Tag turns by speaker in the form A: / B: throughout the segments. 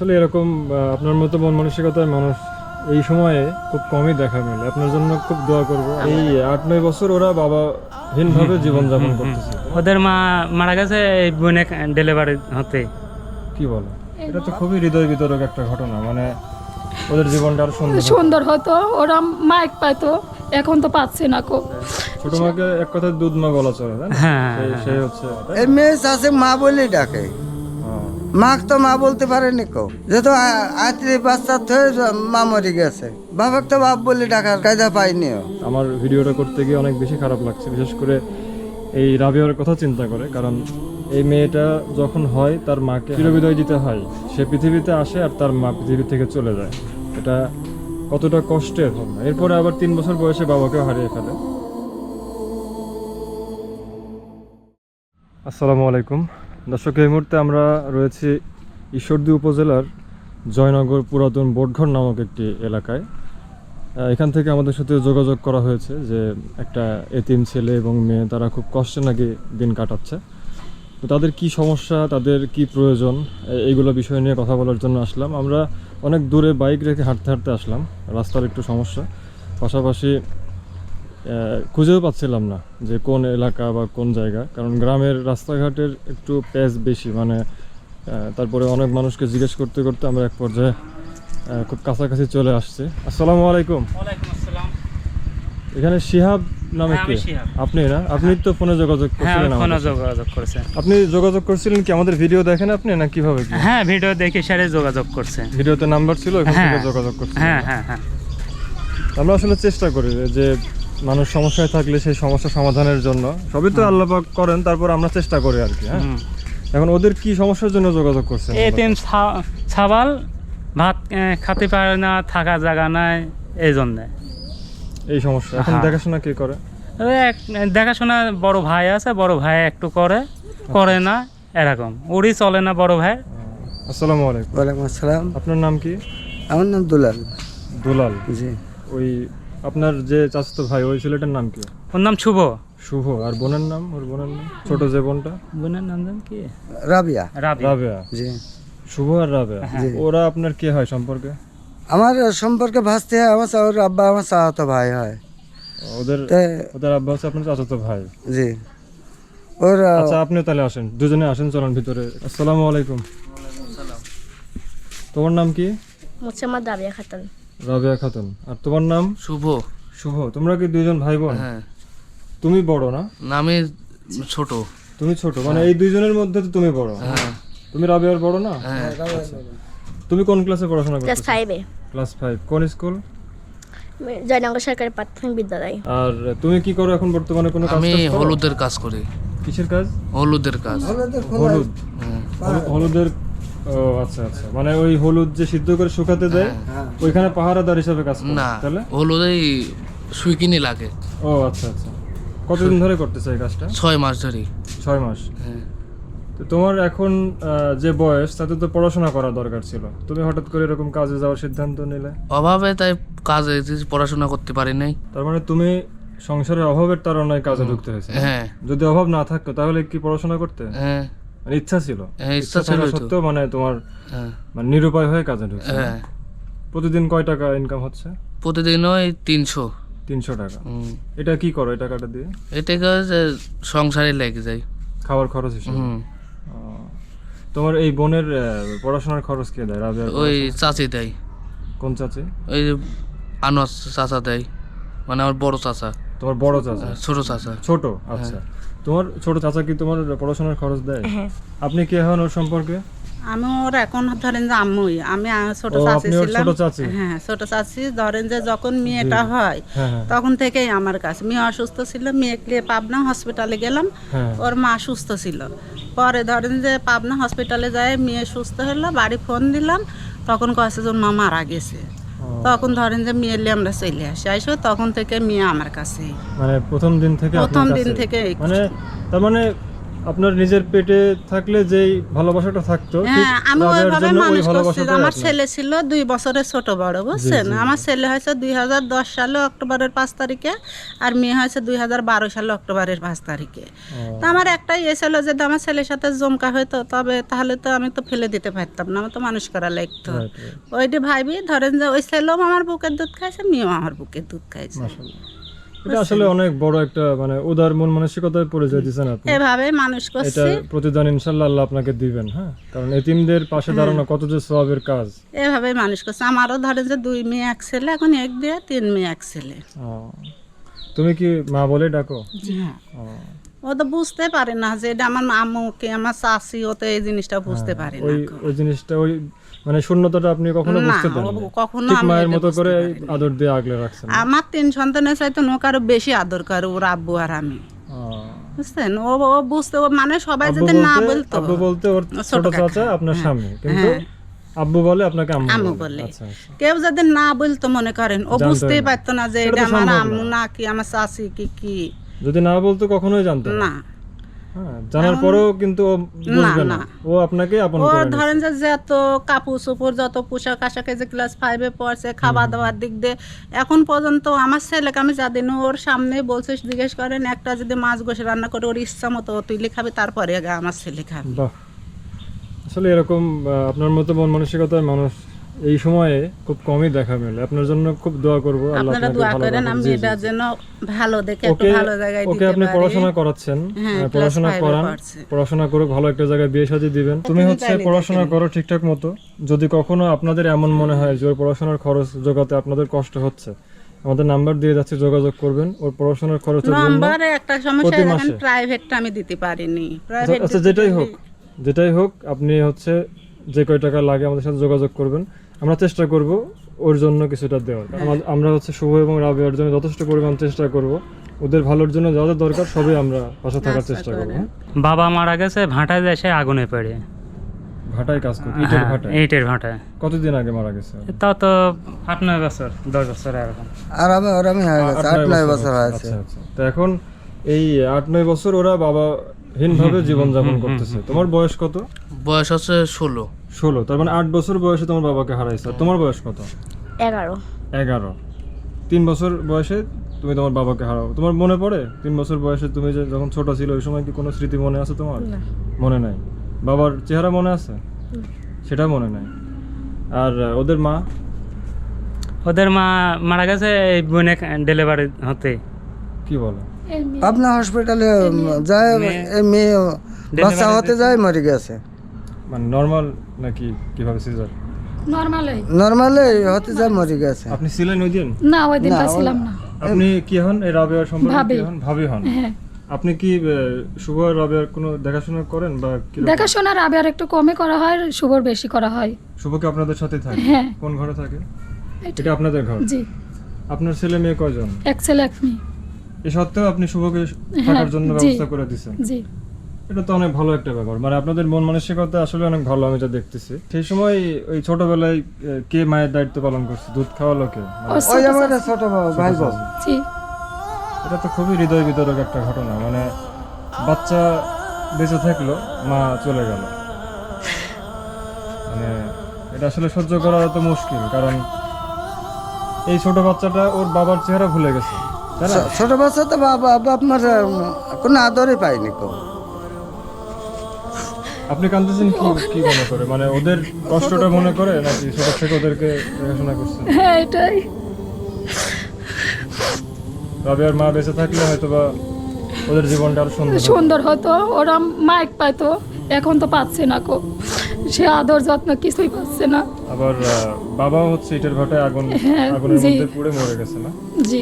A: আসলে এরকম আপনার মতো মন মানসিকতার মানুষ এই সময়ে খুব কমই দেখা মেলে। আপনার জন্য খুব দোয়া করব। এই আট নয় বছর ওরা বাবাহীনভাবে জীবনযাপন করতেছে।
B: ওদের মা মারা গেছে এই বোনে ডেলিভারি হতে।
A: কি বলো? এটা তো খুবই হৃদয় বিতরক একটা ঘটনা মানে ওদের জীবনটা আরও সুন্দর।
C: সুন্দর হতো ওরা মাইক পাইতো এখন তো পাচ্ছে না কো
A: ছোট মাকে এক কথায় দুধ মা বলা চলে
B: হ্যাঁ
A: সেই- সেই হচ্ছে
D: এই মেয়ে চাষে মা বলেই ডাকে।
A: হ্যাঁ।
D: মাক তো মা বলতে পারেনি কেউ যেহেতু আত্মীয় বাচ্চা হয়ে মা মরে গেছে। বাবাকে তো বাপ বলে ডাকার কায়দা পাইনি
A: আমার ভিডিওটা করতে গিয়ে অনেক বেশি খারাপ লাগছে। বিশেষ করে এই রাবিয়ার কথা চিন্তা করে, কারণ এই মেয়েটা যখন হয়, তার মাকে চিরবিদায় দিতে হয়। সে পৃথিবীতে আসে আর তার মা পৃথিবী থেকে চলে যায়। এটা কতটা কষ্টের হবে এরপরে আবার তিন বছর বয়সে বাবাকেও হারিয়ে ফেলে। আসসালামু আলাইকুম। দর্শক, এই মুহূর্তে আমরা রয়েছি ঈশ্বরদী উপজেলার জয়নগর পুরাতন বোটঘর নামক একটি এলাকায়। এখান থেকে আমাদের সাথে যোগাযোগ করা হয়েছে যে একটা এতিম ছেলে এবং মেয়ে, তারা খুব কষ্টে নাকি দিন কাটাচ্ছে। তো তাদের কি সমস্যা, তাদের কি প্রয়োজন এইগুলো বিষয় নিয়ে কথা বলার জন্য আসলাম। আমরা অনেক দূরে বাইক রেখে হাঁটতে হাঁটতে আসলাম, রাস্তার একটু সমস্যা। পাশাপাশি খুঁজেও পাচ্ছিলাম না যে কোন এলাকা বা কোন জায়গা। কারণ গ্রামের রাস্তাঘাটের একটু প্যাচ বেশি মানে তারপরে অনেক মানুষকে জিজ্ঞেস করতে করতে আমরা এক পর্যায়ে খুব কাছাকাছি চলে আসছি। আসসালামু আলাইকুম। এখানে শিহাব নামে
B: হ্যাঁ,
A: কে? আপনি না? আপনি তো ফোনে যোগাযোগ
B: হ্যাঁ
A: করছিলেন
B: ফোনে যোগাযোগ করেছে
A: আপনি যোগাযোগ করছিলেন কি আমাদের ভিডিও দেখেন আপনি না কীভাবে
B: হ্যাঁ ভিডিও দেখে সারে যোগাযোগ করছে।
A: ভিডিওতে নাম্বার ছিল
B: হ্যাঁ।
A: থেকে যোগাযোগ করছিলেন
B: হ্যাঁ হ্যাঁ হ্যাঁ।
A: আমরা আসলে চেষ্টা করি যে মানুষ সমস্যায় থাকলে সেই সমস্যা সমাধানের জন্য সবই তো আল্লাপাক করেন তারপর আমরা চেষ্টা করি আর কি হ্যাঁ? এখন ওদের কি সমস্যার জন্য যোগাযোগ করছেন?
B: এতিম ছা- ছাবাল ভাত খেতে পারে না থাকা জায়গা নাই এই জন্যে।
A: এই সমস্যা। এখন
B: হ্যাঁ।
A: দেখাশোনা কে করে?
B: এক- দেখাশোনা বড় ভাই আছে বড় ভাই একটু করে করে না এরকম। ওরই চলে না বড় ভাই।
A: আসসালামু আলাইকুম।
D: ওয়ালাইকুম আসসালাম।
A: আপনার নাম কি?
D: আমার নাম দুলাল।
A: দুলাল?
D: জি।
A: ওই আপনার যে চাচাতো ভাই ওই ছেলেটার নাম কি?
B: ওর নাম শুভ।
A: শুভ। আর বোনের নাম? ওর বোনের নাম? ছোট যে বোনটা?
B: বোনের নাম জান কি?
D: রাবিয়া।
B: রাবি
A: রাবেয়া?
D: জি।
A: শুভ আর রাবেয়া? ওরা আপনার কে হয় সম্পর্কে?
D: আমার সম্পর্কে ভাসতে হয় আমার ওর আব্বা আমার চাহাতো ভাই হয়।
A: ওদের
D: তে
A: ওদের আব্বা হচ্ছে আপনার চাচাতো ভাই।
D: জি। ওর আহ,
A: আচ্ছা আপনিও তাহলে আসেন। দুজনে আসেন চলেন ভিতরে। আসসালামু আলাইকুম। তোমার নাম কি?
E: আমার দাবিয়া খাতান।
A: রাবেয়া খাতুন। আর তোমার নাম?
F: শুভ।
A: শুভ। তোমরা কি দুইজন ভাই বোন
F: হ্যাঁ।
A: তুমি বড় না?
F: নামে ছোট।
A: তুমি ছোট মানে এই দুইজনের মধ্যে তো তুমি বড়।
F: হ্যাঁ।
A: তুমি রাবেয়ার বড় না?
F: হ্যাঁ।
A: তুমি কোন ক্লাসে পড়াশোনা
E: ক্লাস
A: করছ
E: ফাইভে
A: ক্লাস ফাইভ কোন স্কুল
E: জয়নগর সরকারি প্রাথমিক বিদ্যালয়।
A: আর তুমি কি করো এখন বর্তমানে? কোনো কাজ
F: আমি হলুদের কাজ করি।
A: কিসের কাজ?
F: হলুদের কাজ।
A: হলুদ।
F: হ্যাঁ।
A: হলু- হলুদের ও আচ্ছা আচ্ছা। মানে ওই হলুদ যে সিদ্ধ করে শুকাতে দেয় ওইখানে পাহারাদার হিসাবে কাজ করে
F: না
A: তাহলে?
F: হলুদেই সুইকিনি লাগে।
A: ও আচ্ছা আচ্ছা। কতদিন ধরে করতেছে এই কাজটা?
F: ছয় মাস ধরে
A: ছয় মাস।
F: হ্যাঁ।
A: তো তোমার এখন যে বয়স তাতে তো পড়াশোনা করা দরকার ছিল। তুমি হঠাৎ করে এরকম কাজে যাওয়ার সিদ্ধান্ত নিলে?
F: অভাবে তাই কাজে যে পড়াশোনা করতে পারি নাই।
A: তার মানে তুমি সংসারের অভাবের তাড়নায় কাজে ঢুকতে হয়েছে
F: হ্যাঁ।
A: যদি অভাব না থাকতো তাহলে কি পড়াশোনা করতে?
F: হ্যাঁ।
A: মানে ইচ্ছা ছিল।
F: হ্যাঁ, ইচ্ছা ছিল।
A: সত্ত্বেও মানে তোমার
F: হ্যাঁ।
A: মানে নিরুপায় হয়ে কাজে ঢুকছে।
F: হ্যাঁ।
A: প্রতিদিন কয় টাকা ইনকাম হচ্ছে?
F: প্রতিদিন ওই তিনশো।
A: তিনশো টাকা। এটা কি করো এই টাকাটা দিয়ে?
F: এটাকে যে সংসারে লেগে যায়।
A: খাবার খরচ হিসেবে? তোমার এই বোনের পড়াশোনার খরচ কে দেয় রাবেয়ার
F: ওই চাচি দেয়।
A: কোন চাচি?
F: ওই আনোয়ার চাচা দেয়। মানে আমার বড় চাচা।
A: তোমার বড় চাচা?
F: ছোট চাচা।
A: ছোট? আচ্ছা। তোমার ছোট চাচা কি তোমার পড়াশোনার খরচ দেয়? আপনি কি হন ওর সম্পর্কে?
G: আমি ওর এখন ধরেন যে আম্মুই। আমি ছোট চাচি ছিলাম। হ্যাঁ ছোট চাচি। ধরেন যে যখন মেয়েটা হয়
A: হ্যাঁ হ্যাঁ।
G: তখন থেকেই আমার কাছে। মেয়ে অসুস্থ ছিল মেয়েকে পাবনা হসপিটালে গেলাম।
A: হ্যাঁ।
G: ওর মা সুস্থ ছিল। পরে ধরেন যে পাবনা হসপিটালে যায় মেয়ে সুস্থ হলো বাড়ি ফোন দিলাম। তখন কয়েছে যে ওর মা মারা গেছে। তখন ধরেন যে মেয়ে আমরা চলে আসি আইসো তখন থেকে মেয়ে আমার কাছে
A: মানে প্রথম দিন থেকে
G: প্রথম দিন থেকে
A: মানে তার মানে আপনার নিজের পেটে থাকলে যেই ভালোবাসাটা থাকতো
G: হ্যাঁ আমি ওইভাবে মানুষ করছি। আমার ছেলে ছিল দুই বছরের ছোট বড় বুঝছেন। আমার ছেলে হয়েছে দুই হাজার দশ সালে অক্টোবরের পাঁচ তারিখে আর মেয়ে হয়েছে দুই হাজার বারো সালে অক্টোবরের পাঁচ তারিখে। তো আমার একটাই ইয়ে ছিল যদি আমার ছেলের সাথে জমকা হতো তবে তাহলে তো আমি তো ফেলে দিতে পারতাম না আমার তো মানুষ করা লাগতো. ওইটি ভাইবি ধরেন যে ওই ছেলেও আমার বুকের দুধ খাইছে মেয়েও আমার বুকের দুধ খাইছে।
A: এটা আসলে অনেক বড় একটা মানে উদার মন মানসিকতায় পরিচয় দিচ্ছেন আপনি।
G: এভাবে মানুষ
A: এটা প্রতিদান ইনশাল্লাহ আল্লাহ আপনাকে দিবেন হ্যাঁ? কারণ এতিমদের পাশে দাঁড়ানো কত যে সওয়াবের কাজ।
G: এভাবে মানুষ করছে। আমারও ধরেন যে দুই মেয়ে এক ছেলে এখন এক দিয়ে তিন মেয়ে এক ছেলে।
A: তুমি কি মা বলে ডাকো?
G: হ্যাঁ।
A: ও,
G: তো বুঝতে পারে না যে এটা আমার আম্মুকে আমার চাষি ও তো এই জিনিসটা বুঝতে পারে না
A: ওই জিনিসটা ওই মানে শূন্যতাটা আপনি কখনো বুঝতে
G: ও কখনো
A: ঠিক মায়ের মতো করে আদর দিয়ে আগলে রাখছেন।
G: আমার তিন সন্তানের চাইতে বেশি আদর করে ওর আব্বু আর আমি। বুঝছেন? ও ও বুঝতে মানে সবাই যদি না
A: বলতো আব্বু বলতে ওর
G: ছোট
A: চাচা আপনার স্বামী। কিন্তু আব্বু বলে আপনাকে আম্মু
G: আম্মু
A: বলে। আচ্ছা আচ্ছা।
G: কেউ যদি না বলতো মনে করেন ও বুঝতেই পারতো না যে এটা আমার আম্মু না কি আমার চাষি কি কি।
A: যদি না বলতো কখনোই জানতো না। হ্যাঁ জানার পরেও কিন্তু ও বুঝবে না। ও আপনাকে আপন
G: ও ধরেন যে যত কাপড় চোপড় যত পোশাক আশাক যে ক্লাস ফাইভে পড়ছে খাওয়া দাওয়ার দিক দিয়ে এখন পর্যন্ত আমার ছেলেকে আমি যাদিন ওর সামনে বলছে জিজ্ঞেস করেন একটা যদি মাছ গোসে রান্না করে ওর ইচ্ছা মতো ও তুইলে খাবে তারপরে আগে আমার ছেলে খাবে।
A: আসলে এরকম আপনার মতো মন মানসিকতার মানুষ এই সময়ে খুব কমই দেখা মেলে। আপনার জন্য খুব দোয়া করব আল্লাহ
G: আপনারা দোয়া করেন আমি
A: জি, জি,
G: এটা যেন ভালো দেখে একটু
A: ওকে
G: ভালো জায়গায়
A: ওকে আপনি পড়াশোনা করাচ্ছেন।
G: হ্যাঁ, class
A: পড়াশোনা করান পড়াশোনা করে ভালো একটা জায়গায় বিয়ে সাজিয়ে দিবেন। তুমি হচ্ছে পড়াশোনা করো ঠিকঠাক মতো। যদি কখনো আপনাদের এমন মনে হয় যে ওর পড়াশোনার খরচ জোগাতে আপনাদের কষ্ট হচ্ছে আমাদের নাম্বার দিয়ে যাচ্ছে যোগাযোগ করবেন। ওর পড়াশোনার খরচের জন্য
G: নম্বরে একটা সমস্যা এখন? প্রাইভেটটা আমি দিতে পারিনি।
A: আচ্ছা, আচ্ছা যেটাই হোক যেটাই হোক আপনি হচ্ছে যে কয় টাকা লাগে আমাদের সাথে যোগাযোগ করবেন। আমরা চেষ্টা করব ওর জন্য কিছুটা দেওয়ার। আমরা হচ্ছে শুভ এবং রাবেয়ার জন্য যথেষ্ট পরিমাণ চেষ্টা করব। ওদের ভালোর জন্য যা যা দরকার সবই আমরা পাশে থাকার চেষ্টা করব?
B: বাবা মারা গেছে ভাটায় এসে আগুনে পড়ে।
A: ভাটায় কাজ করি ইটের
B: হ্যাঁ,
A: ভাটায়?
B: ইটের ভাটায়।
A: কতদিন আগে মারা গেছে?
B: তা তো আট নয় বছর দশ বছর এরকম।
D: আর আমি ওরামি হয়ে গেছে আট নয় বছর হয়েছে
A: আচ্ছা আচ্ছা। তো এখন এই আট নয় বছর ওরা বাবাহীন ভাবে জীবনযাপন করতেছে। তোমার বয়স কত?
F: বয়স হচ্ছে ষোলো।
A: ষোলো তার মানে আট বছর বয়সে তোমার বাবাকে হারাইছো। আর তোমার বয়স কত?
E: এগারো।
A: এগারো। তিন বছর বয়সে তুমি তোমার বাবাকে হারাও। তোমার মনে পড়ে? তিন বছর বয়সে তুমি যে যখন ছোট ছিল ওই সময় কি কোনো স্মৃতি মনে আছে তোমার? মনে নাই। বাবার চেহারা মনে আছে? সেটা মনে নাই। আর ওদের মা?
B: ওদের মা মারা গেছে এই বোনে ডেলিভারি হতে।
A: কি বলে?
D: পাবনা হসপিটালে যায় এই মেয়ে বাচ্চা হতে যায় মরে গেছে।
A: মানে নর্মাল নাকি কীভাবে সিজার
C: নর্মালই
D: নর্মালি হতে যায় মরে গেছে।
A: আপনি ছিলেন ওই দিন?
C: না ওই দিনটা ছিলাম না।
A: আপনি কি হন? এই রাবেয়ার সম্পর্কে কি হন? ভাবি হন?
C: হ্যাঁ।
A: আপনি কি শুভ আর রাবেয়ার কোনো দেখাশোনা করেন বা কি
C: দেখাশোনার আবার একটু কমে করা হয় শুভর বেশি করা হয়।
A: শুভ কি আপনাদের সাথে থাকে?
C: হ্যাঁ।
A: কোন ঘরে থাকে?
C: এটা-
A: এটা আপনাদের ঘর?
C: জি।
A: আপনার ছেলে মেয়ে কয়জন?
C: এক ছেলে এক মেয়ে।
A: এ সত্ত্বেও আপনি শুভকে থাকার জন্য ব্যবস্থা করে দিচ্ছেন
C: জি।
A: এটা তো অনেক ভালো একটা ব্যাপার। মানে আপনাদের মন মানসিকতা আসলে অনেক ভালো আমি যা দেখতেছি। সেই সময় ওই ছোটবেলায় কে মায়ের দায়িত্ব পালন করছে? দুধ খাওয়ালো কে? মানে
D: ওই আমার ছোট ভাই বাবু
C: জি।
A: এটা তো খুবই হৃদয় বিতরক একটা ঘটনা। মানে বাচ্চা বেঁচে থাকল মা চলে গেল। মানে এটা আসলে সহ্য করা তো মুশকিল কারণ এই ছোট বাচ্চাটা ওর বাবার চেহারা ভুলে গেছে।
D: ছোট বাচ্চা তো বাবা উম, কোনো আদরই পাইনি কো।
A: আপনি কাঁদতেছেন কি কি মনে করে? মানে ওদের কষ্টটা মনে করে নাকি ছোট থেকে ওদেরকে দেখাশোনা করছেন?
C: হ্যাঁ এটাই।
A: রাবিয়ার মা বেঁচে থাকলে হয়তো বা ওদের জীবনটা আরও সুন্দর
C: সুন্দর হতো। ওরা মাইক পাইতো। এখন তো পাচ্ছে না কো। সে আদর যত্ন কিছুই পাচ্ছে না।
A: আবার বাবাও হচ্ছে ইটের ভাটায় আগুন
C: হ্যাঁ,
A: আগুনের মধ্যে পুড়ে মরে গেছে না?
C: জি।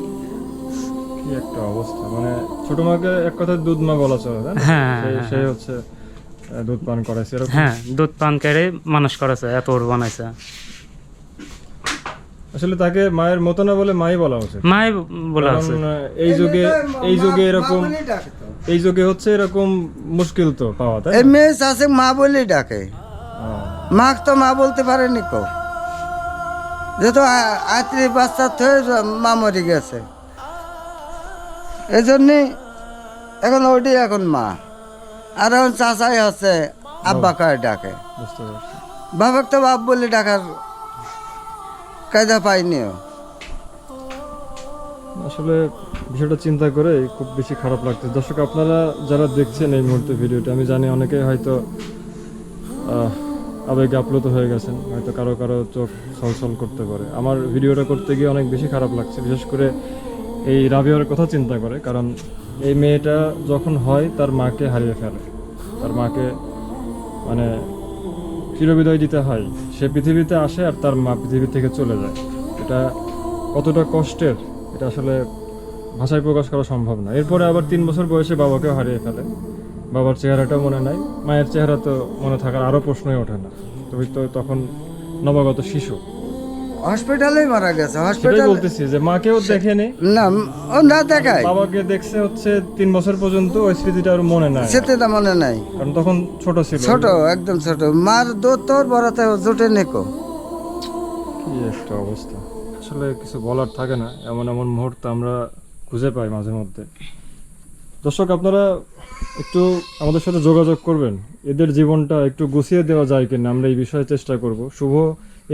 A: কি একটা অবস্থা? মানে ছোট মাকে এক কথায় দুধ মা বলা চলে
B: হ্যাঁ,
A: সেই-
B: হ্যাঁ,
A: হচ্ছে দুধ পান করাইছে
B: হ্যাঁ দুধ পান করে মানুষ করেছে এত ওর বানাইছে।
A: আসলে তাকে মায়ের মতো না বলে মাই বলা উচিত।
B: মাই বলা
A: আহ, এই যুগে এই যুগে এরকম এই যুগে হচ্ছে এরকম মুশকিল তো পাওয়া তাই
D: এই? মেয়ে চাষে মা বলেই ডাকে। মাক তো মা বলতে পারেনি কো। যেহেতু আ- আত্রি বাচ্চা থয়ে মা মরে গেছে। এই জন্যে এখন ওটি এখন মা। আর এখন চাচাই হচ্ছে আব্বা কয়ে ডাকে। বাবাক তো বাপ বলে ডাকার কায়দা পাইনি
A: আসলে বিষয়টা চিন্তা করে খুব বেশি খারাপ লাগছে। দর্শক আপনারা যারা দেখছেন এই মুহূর্তে ভিডিওটা আমি জানি অনেকে হয়তো আবেগে আপ্লুত হয়ে গেছেন। হয়তো কারও কারও চোখ ছলছল করতে পারে। আমার ভিডিওটা করতে গিয়ে অনেক বেশি খারাপ লাগছে। বিশেষ করে এই রাবিয়ার কথা চিন্তা করে, কারণ এই মেয়েটা যখন হয়, তার মাকে হারিয়ে ফেলে। তার মাকে মানে চিরবিদয় দিতে হয়। সে পৃথিবীতে আসে আর তার মা পৃথিবী থেকে চলে যায়। এটা কতটা কষ্টের, এটা আসলে ভাষায় প্রকাশ করা সম্ভব না। এরপরে আবার তিন বছর বয়সে বাবাকেও হারিয়ে ফেলে। বাবার চেহারাটাও মনে নাই। মায়ের চেহারা তো মনে থাকার আরও প্রশ্নই ওঠে না। তুমি তো তখন নবাগত শিশু।
D: হসপিটালেই মারা গেছে
A: সেটাই
D: হসপিটাল
A: বলতেছি যে মাকেও দেখেনি
D: না। ও না দেখায়।
A: বাবাকে দেখছে হচ্ছে তিন বছর পর্যন্ত ওই স্মৃতিটা আর মনে নাই।
D: সেতে তা মনে নাই।
A: কারণ তখন ছোট ছিল।
D: ছোট একদম ছোট। মার দো তোর বড়তে জোটে নেকো।
A: কি একটা অবস্থা। আসলে কিছু বলার থাকে না এমন এমন মুহূর্ত আমরা খুঁজে পাই মাঝে মধ্যে। দর্শক আপনারা একটু আমাদের সাথে যোগাযোগ করবেন। এদের জীবনটা একটু গুছিয়ে দেওয়া যায় কিনা আমরা এই বিষয়ে চেষ্টা করব। শুভ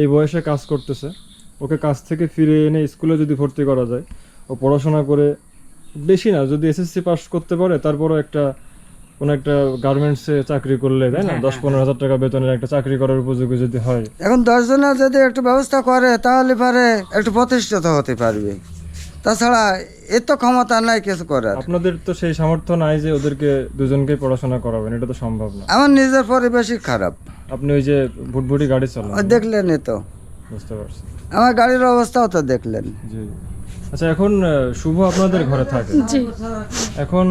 A: এই বয়সে কাজ করতেছে। ওকে কাজ থেকে ফিরে এনে স্কুলে যদি ভর্তি করা যায় ও পড়াশোনা করে বেশি না যদি এসএসসি পাস করতে পারে তারপরও একটা কোনো একটা গার্মেন্টসে চাকরি করলে তাই না? দশ পনেরো হাজার টাকা বেতনের একটা চাকরি করার উপযোগী যদি হয়।
D: এখন দশজনের যদি একটু ব্যবস্থা করে তাহলে পারে একটু প্রতিষ্ঠিত হতে পারবে। তাছাড়া এ তো ক্ষমতা নাই কিছু করার।
A: আপনাদের তো সেই সামর্থ্য নাই যে ওদেরকে দুজনকেই পড়াশোনা করাবেন এটা তো সম্ভব না।
D: আমার নিজের পরিবেশই খারাপ।
A: আপনি ওই যে ভুটভুটি গাড়ি চালান।
D: দেখলেন দেখলেনই তো।
A: বুঝতে পারছি।
D: আমার গাড়ির অবস্থাও তো দেখলেন।
A: জি। আচ্ছা এখন শুভ আপনাদের ঘরে থাকে।
C: জি।
A: এখন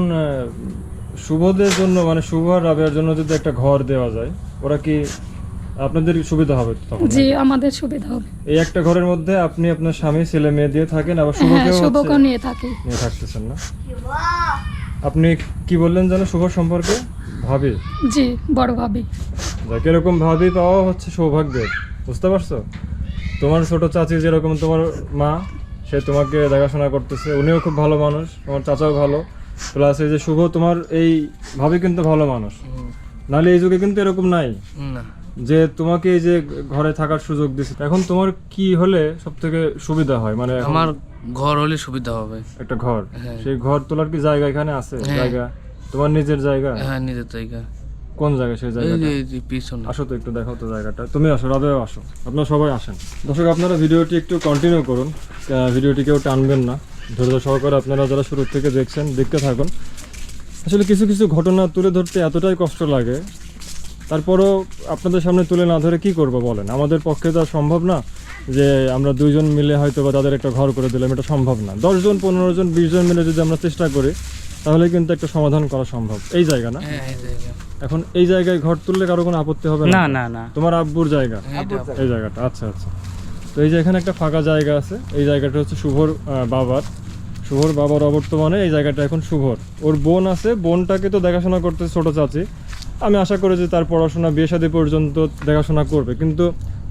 A: শুভদের জন্য মানে শুভ আর রাবেয়ার জন্য যদি একটা ঘর দেওয়া যায় ওরা কি আপনাদের সুবিধা হবে তো তখন
C: জি আমাদের সুবিধা হবে।
A: এই একটা ঘরের মধ্যে আপনি আপনার স্বামী ছেলে মেয়ে দিয়ে থাকেন আবার
C: হ্যাঁ
A: শুভকেও
C: শুভকে
A: হচ্ছে
C: নিয়ে থাকি।
A: নিয়ে থাকতেছেন না। আপনি কি বললেন যেন শুভ সম্পর্কে? ভাবি।
C: জি বড় ভাবি।
A: যাক এরকম ভাবি পাওয়া হচ্ছে সৌভাগ্যের বুঝতে পারছ? তোমার ছোট চাচি যেরকম তোমার মা সে তোমাকে দেখাশোনা করতেছে উনিও খুব ভালো মানুষ তোমার চাচাও ভালো। প্লাস এই যে শুভ তোমার এই ভাবি কিন্তু ভালো মানুষ। নাহলে এই যুগে কিন্তু এরকম নাই।
F: না।
A: যে তোমাকে এই যে ঘরে থাকার সুযোগ দিচ্ছে এখন তোমার কি হলে সব থেকে সুবিধা হয়? মানে
F: আমার ঘর হলে সুবিধা হবে।
A: একটা ঘর?
F: হ্যাঁ।
A: সেই ঘর তোলার কি জায়গা এখানে আছে?
F: হ্যাঁ।
A: জায়গা? তোমার নিজের জায়গা?
F: হ্যাঁ নিজের জায়গা।
A: কোন জায়গা সেই জায়গাটা?
F: পিছনে।
A: আসো তো একটু দেখাও তো জায়গাটা। তুমি আসো রাবেও আসো। আপনারা সবাই আসেন। দর্শক আপনারা ভিডিওটি একটু কন্টিনিউ করুন। ভিডিওটি কেউ টানবেন না। ধৈর্য সহকারে আপনারা যারা শুরু থেকে দেখছেন দেখতে থাকুন। আসলে কিছু কিছু ঘটনা তুলে ধরতে এতটাই কষ্ট লাগে তারপরও আপনাদের সামনে তুলে না ধরে কি করব বলেন? আমাদের পক্ষে তো সম্ভব না যে আমরা দুইজন মিলে হয়তো বা তাদের একটা ঘর করে দিলাম এটা সম্ভব না। দশজন পনেরো জন বিশ জন মিলে যদি আমরা চেষ্টা করি তাহলে কিন্তু একটা সমাধান করা সম্ভব। এই জায়গা না?
F: হ্যাঁ এই জায়গা।
A: এখন এই জায়গায় ঘর তুললে কারও কোনো আপত্তি হবে
B: না?
A: না
B: না না।
A: তোমার আব্বুর জায়গা?
F: হ্যাঁ,
A: এই জায়গাটা আচ্ছা আচ্ছা। তো এই যে এখানে একটা ফাঁকা জায়গা আছে এই জায়গাটা হচ্ছে শুভর বাবার। শুভর বাবার অবর্তমানে এই জায়গাটা এখন শুভর। ওর বোন আছে বোনটাকে তো দেখাশোনা করতে ছোট চাচি। আমি আশা করি যে তার পড়াশোনা বিয়ে শাদী পর্যন্ত দেখাশোনা করবে। কিন্তু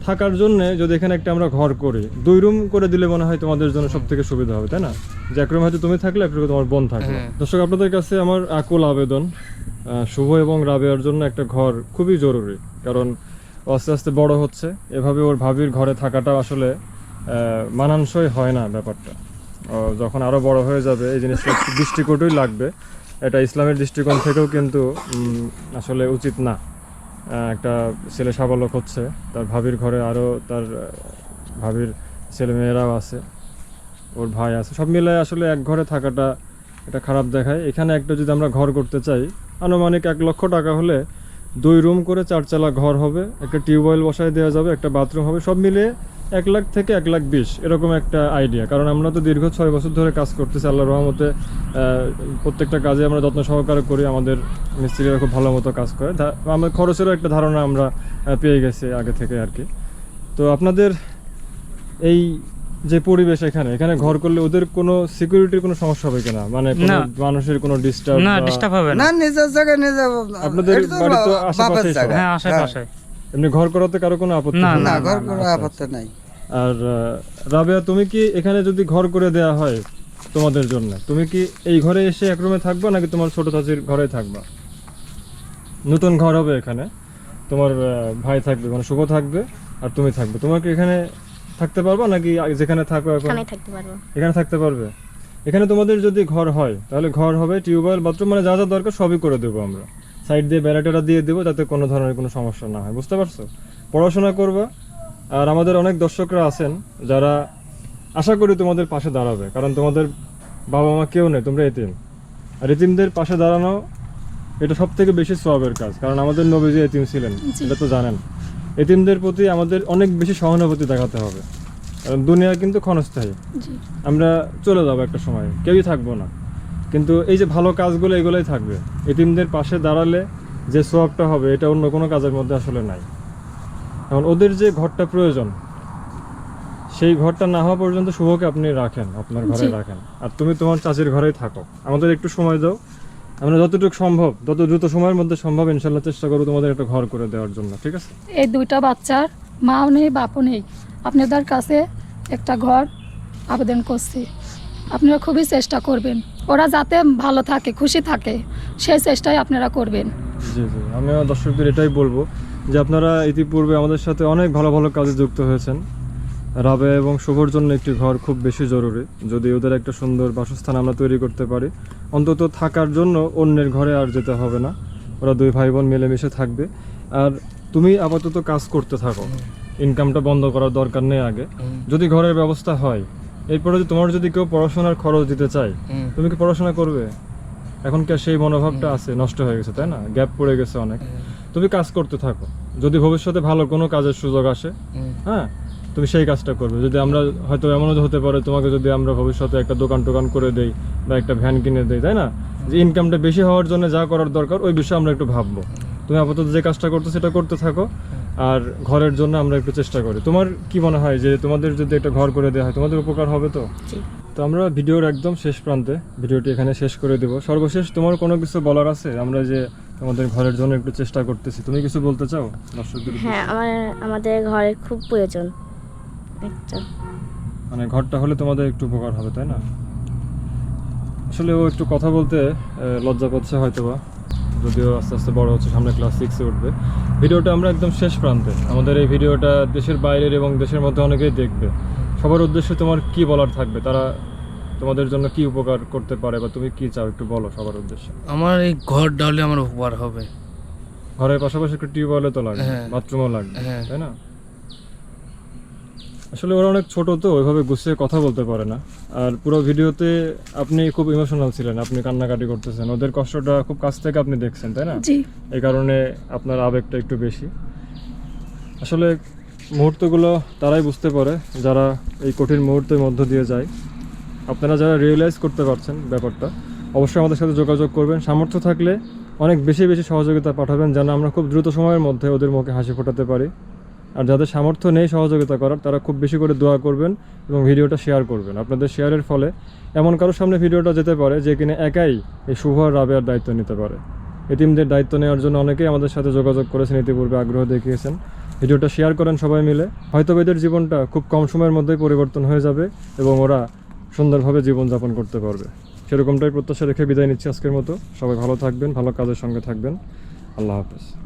A: থাকার জন্য যদি এখানে একটা আমরা ঘর করি দুই রুম করে দিলে মনে হয় তোমাদের জন্য সব থেকে সুবিধা হবে তাই না? যে এক রুম হয়তো তুমি থাকলে এক রুমে তোমার বোন থাকবে
F: হ্যাঁ।
A: দর্শক আপনাদের কাছে আমার আকুল আবেদন আহ, শুভ এবং রাবেয়ার জন্য একটা ঘর খুবই জরুরি কারণ আস্তে আস্তে বড় হচ্ছে। এভাবে ওর ভাবির ঘরে থাকাটা আসলে আহ, মানানসই হয় না ব্যাপারটা। যখন আরও বড় হয়ে যাবে এই জিনিসটা দৃষ্টিকটই লাগবে। এটা ইসলামের দৃষ্টিকোণ থেকেও কিন্তু আসলে উচিত না। একটা ছেলে সাবালক হচ্ছে, তার ভাবির ঘরে আরও তার ভাবির ছেলে মেয়েরাও আছে, ওর ভাই আছে। সব মিলে আসলে এক ঘরে থাকাটা এটা খারাপ দেখায়। এখানে একটা যদি আমরা ঘর করতে চাই, আনুমানিক এক লক্ষ টাকা হলে দুই রুম করে চারচালা ঘর হবে, একটা টিউবওয়েল বসায় দেওয়া যাবে, একটা বাথরুম হবে, সব মিলিয়ে এক লাখ থেকে এক লাখ বিশ এরকম একটা আইডিয়া কারণ আমরা তো দীর্ঘ ছয় বছর ধরে কাজ করতেছি আল্লাহ রহমতে আহ, প্রত্যেকটা কাজে আমরা যত্ন সহকারে করি আমাদের মিস্ত্রিরা খুব ভালো মতো কাজ করে। আমার খরচেরও একটা ধারণা আমরা পেয়ে গেছি আগে থেকে আর কি। তো আপনাদের এই যে পরিবেশ এখানে এখানে ঘর করলে ওদের কোনো সিকিউরিটির কোনো সমস্যা হবে কিনা? মানে কোনো মানুষের কোনো ডিস্টার্ব
B: না ডিস্টার্ব হবে
D: না।
B: না
D: নিজের জায়গায় নিজে
A: আপনাদের বাড়ি তো সব।
D: জায়গা।
B: হ্যাঁ আশেপাশে।
A: এমনি ঘর করাতে কারও কোনো আপত্তি
B: না,
D: না ঘর কোনো আপত্তি নাই।
A: আর রাবেয়া তুমি কি এখানে যদি ঘর করে দেয়া হয় তোমাদের জন্য তুমি কি এই ঘরে এসে এক রুমে থাকবা নাকি তোমার ছোট চাচির ঘরে থাকবা? নতুন ঘর হবে এখানে। তোমার ভাই থাকবে মানে শুভ থাকবে আর তুমি থাকবে। তোমাকে এখানে থাকতে পারবা নাকি যেখানে থাকো এখন?
E: এখানেই থাকতে পারব।
A: এখানে থাকতে পারবে? এখানে তোমাদের যদি ঘর হয় তাহলে ঘর হবে টিউবওয়েল বাথরুম মানে যা যা দরকার সবই করে দেবো আমরা। সাইড দিয়ে বেড়াটেরা দিয়ে দেবো যাতে কোনো ধরনের কোনো সমস্যা না হয়। বুঝতে পারছ? পড়াশোনা করবা আর আমাদের অনেক দর্শকরা আছেন যারা আশা করি তোমাদের পাশে দাঁড়াবে কারণ তোমাদের বাবা মা কেউ নেই তোমরা এতিম। আর এতিমদের পাশে দাঁড়ানো এটা সব থেকে বেশি সবের কাজ কারণ আমাদের নবীজি এতিম ছিলেন এটা তো জানেন। এতিমদের প্রতি আমাদের অনেক বেশি সহানুভূতি দেখাতে হবে কারণ দুনিয়া কিন্তু ক্ষণস্থায়ী। আমরা চলে যাব একটা সময় কেউই থাকব না। কিন্তু এই যে ভালো কাজগুলো এগুলোই থাকবে। এতিমদের পাশে দাঁড়ালে যে সোয়াবটা হবে এটা অন্য কোনো কাজের মধ্যে আসলে নাই। এখন ওদের যে ঘরটা প্রয়োজন সেই ঘরটা না হওয়া পর্যন্ত শুভকে আপনি রাখেন আপনার ঘরে রাখেন। আর তুমি তোমার চাচির ঘরেই থাকো। আমাদের একটু সময় দাও। আমরা যতটুকু সম্ভব যত দ্রুত সময়ের মধ্যে সম্ভব ইনশাল্লাহ চেষ্টা করব তোমাদের একটা ঘর করে দেওয়ার জন্য ঠিক আছে?
C: এই দুইটা বাচ্চার মাও নেই বাপও নেই। আপনাদের কাছে একটা ঘর আবেদন করছি। আপনারা খুবই চেষ্টা করবেন। ওরা যাতে ভালো থাকে খুশি থাকে সেই চেষ্টাই আপনারা করবেন।
A: জি জি আমিও দর্শকদের এটাই বলব। যে আপনারা ইতিপূর্বে আমাদের সাথে অনেক ভালো ভালো কাজে যুক্ত হয়েছেন। রাবে এবং শুভর জন্য একটি ঘর খুব বেশি জরুরি যদি ওদের একটা সুন্দর বাসস্থান আমরা তৈরি করতে পারি। অন্তত থাকার জন্য অন্যের ঘরে আর যেতে হবে না ওরা দুই ভাই বোন মিলেমিশে থাকবে। আর তুমি আপাতত কাজ করতে থাকো ইনকামটা বন্ধ করার দরকার নেই আগে। যদি ঘরের ব্যবস্থা হয় এরপরে যদি তোমার যদি কেউ পড়াশোনার খরচ দিতে চায় তুমি কি পড়াশোনা করবে? এখন কি আর সেই মনোভাবটা আছে নষ্ট হয়ে গেছে তাই না? গ্যাপ পড়ে গেছে অনেক। তুমি কাজ করতে থাকো। যদি ভবিষ্যতে ভালো কোনো কাজের সুযোগ আসে হ্যাঁ তুমি সেই কাজটা করবে। যদি আমরা হয়তো এমনও হতে পারে তোমাকে যদি আমরা ভবিষ্যতে একটা দোকান টোকান করে দেই বা একটা ভ্যান কিনে দেই তাই না? যে ইনকামটা বেশি হওয়ার জন্য যা করার দরকার ওই বিষয়ে আমরা একটু ভাববো। তুমি আপাতত যে কাজটা করতে সেটা করতে থাকো। আর ঘরের জন্য আমরা একটু চেষ্টা করি। তোমার কি মনে হয় যে তোমাদের যদি একটা ঘর করে দেওয়া হয় তোমাদের উপকার হবে তো? তো আমরা ভিডিওর একদম শেষ প্রান্তে ভিডিওটি এখানে শেষ করে দেব। সর্বশেষ তোমার কোনো কিছু বলার আছে? আমরা যে তোমাদের ঘরের জন্য একটু চেষ্টা করতেছি। তুমি কিছু বলতে চাও? দর্শকদের
E: হ্যাঁ আমার আমাদের ঘরের খুব প্রয়োজন। একটা
A: মানে ঘরটা হলে তোমাদের একটু উপকার হবে তাই না? আসলে ও একটু কথা বলতে লজ্জা পাচ্ছে হয়তোবা। যদিও আস্তে আস্তে বড় হচ্ছে সামনে ক্লাস সিক্সে উঠবে। ভিডিওটা আমরা একদম শেষ প্রান্তে। আমাদের এই ভিডিওটা দেশের বাইরের এবং দেশের মধ্যে অনেকেই দেখবে। সবার উদ্দেশ্যে তোমার কি বলার থাকবে? তারা তোমাদের জন্য কি উপকার করতে পারে বা তুমি কি চাও একটু বলো সবার উদ্দেশ্যে?
F: আমার এই ঘর হলে আমার উপকার হবে।
A: ঘরের পাশাপাশি একটু টিউবওয়েলও তো লাগবে
F: হ্যাঁ।
A: বাথরুমও লাগবে
F: হ্যাঁ।
A: তাই না? আসলে ওরা অনেক ছোট তো ওইভাবে গুছিয়ে কথা বলতে পারে না। আর পুরো ভিডিওতে আপনি খুব ইমোশনাল ছিলেন আপনি কান্নাকাটি করতেছেন। ওদের কষ্টটা খুব কাছ থেকে আপনি দেখছেন তাই না?
C: জি।
A: এই কারণে আপনার আবেগটা একটু বেশি। আসলে মুহূর্তগুলো তারাই বুঝতে পারে যারা এই কঠিন মুহূর্তের মধ্য দিয়ে যায়। আপনারা যারা রিয়েলাইজ করতে পারছেন ব্যাপারটা, অবশ্যই আমাদের সাথে যোগাযোগ করবেন। সামর্থ্য থাকলে অনেক বেশি বেশি সহযোগিতা পাঠাবেন, যেন আমরা খুব দ্রুত সময়ের মধ্যে ওদের মুখে হাসি ফোটাতে পারি। আর যাদের সামর্থ্য নেই সহযোগিতা করার, তারা খুব বেশি করে দোয়া করবেন এবং ভিডিওটা শেয়ার করবেন। আপনাদের শেয়ারের ফলে এমন কারোর সামনে ভিডিওটা যেতে পারে যে কিনা একাই এই শুভ রাবেয়ার দায়িত্ব নিতে পারে। এতিমদের দায়িত্ব নেওয়ার জন্য অনেকেই আমাদের সাথে যোগাযোগ করেছেন, ইতিপূর্বে আগ্রহ দেখিয়েছেন। ভিডিওটা শেয়ার করেন সবাই মিলে। হয়তো এদের জীবনটা খুব কম সময়ের মধ্যেই পরিবর্তন হয়ে যাবে এবং ওরা সুন্দরভাবে জীবনযাপন করতে পারবে। সেরকমটাই প্রত্যাশা রেখে বিদায় নিচ্ছি আজকের মতো। সবাই ভালো থাকবেন, ভালো কাজের সঙ্গে থাকবেন। আল্লাহ হাফেজ।